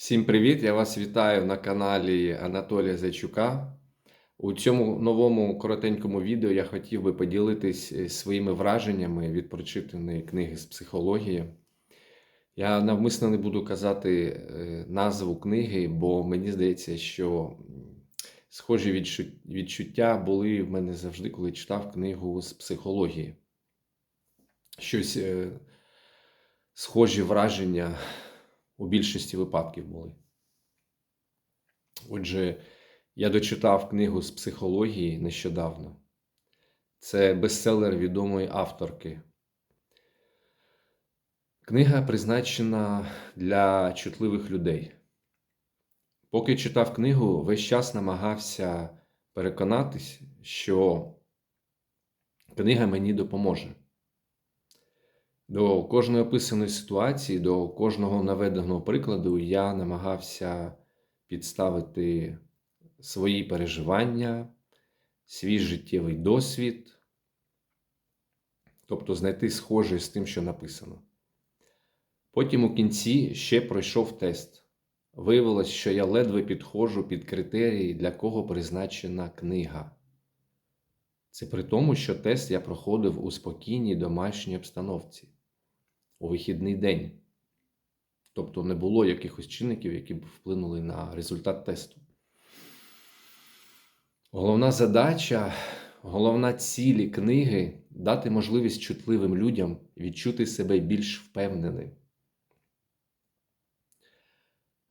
Всім привіт! Я вас вітаю на каналі Анатолія Зайчука. У цьому новому коротенькому відео я хотів би поділитись е, своїми враженнями від прочитаної книги з психології. Я навмисно не буду казати е, назву книги, бо мені здається, що схожі відчуття були в мене завжди, коли читав книгу з психології. Щось е, схожі враження у більшості випадків були. Отже, я дочитав книгу з психології нещодавно. Це бестселер відомої авторки. Книга призначена для чутливих людей. Поки читав книгу, весь час намагався переконатись, що книга мені допоможе. До кожної описаної ситуації, до кожного наведеного прикладу я намагався підставити свої переживання, свій життєвий досвід, тобто знайти схоже з тим, що написано. Потім у кінці ще пройшов тест. Виявилось, що я ледве підходжу під критерії, для кого призначена книга. Це при тому, що тест я проходив у спокійній домашній обстановці у вихідний день. Тобто не було якихось чинників, які б вплинули на результат тесту. Головна задача, головна цілі книги дати можливість чутливим людям відчути себе більш впевненим.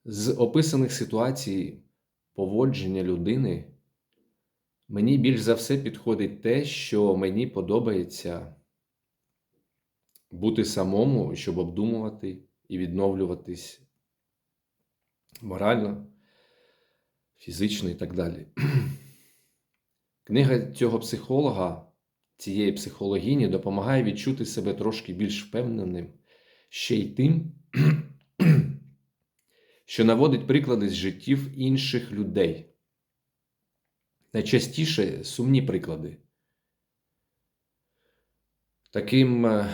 З описаних ситуацій поводження людини мені більш за все підходить те, що мені подобається бути самому, щоб обдумувати і відновлюватись морально, фізично і так далі. Книга цього психолога, цієї психологині, допомагає відчути себе трошки більш впевненим ще й тим, що наводить приклади з життів інших людей. Найчастіше сумні приклади. Таким е,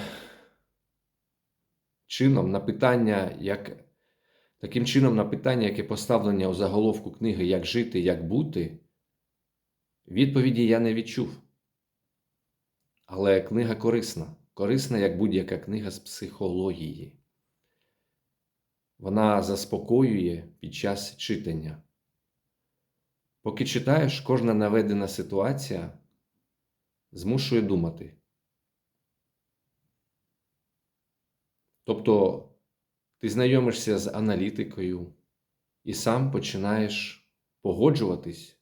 чином на питання, як, таким чином на питання, яке поставлення у заголовку книги Як жити, як бути, відповіді я не відчув. Але книга корисна, корисна як будь-яка книга з психології. Вона заспокоює під час читання. Поки читаєш, кожна наведена ситуація змушує думати. Тобто ти знайомишся з аналітикою і сам починаєш погоджуватись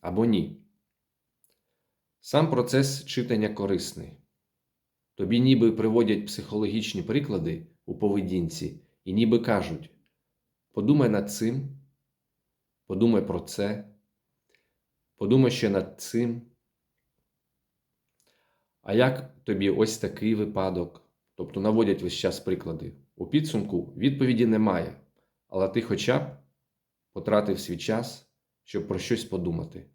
або ні. Сам процес читання корисний. Тобі ніби приводять психологічні приклади у поведінці і ніби кажуть: подумай над цим, подумай про це, подумай ще над цим. А як тобі ось такий випадок? Тобто наводять весь час приклади. У підсумку відповіді немає, але ти хоча б потратив свій час, щоб про щось подумати.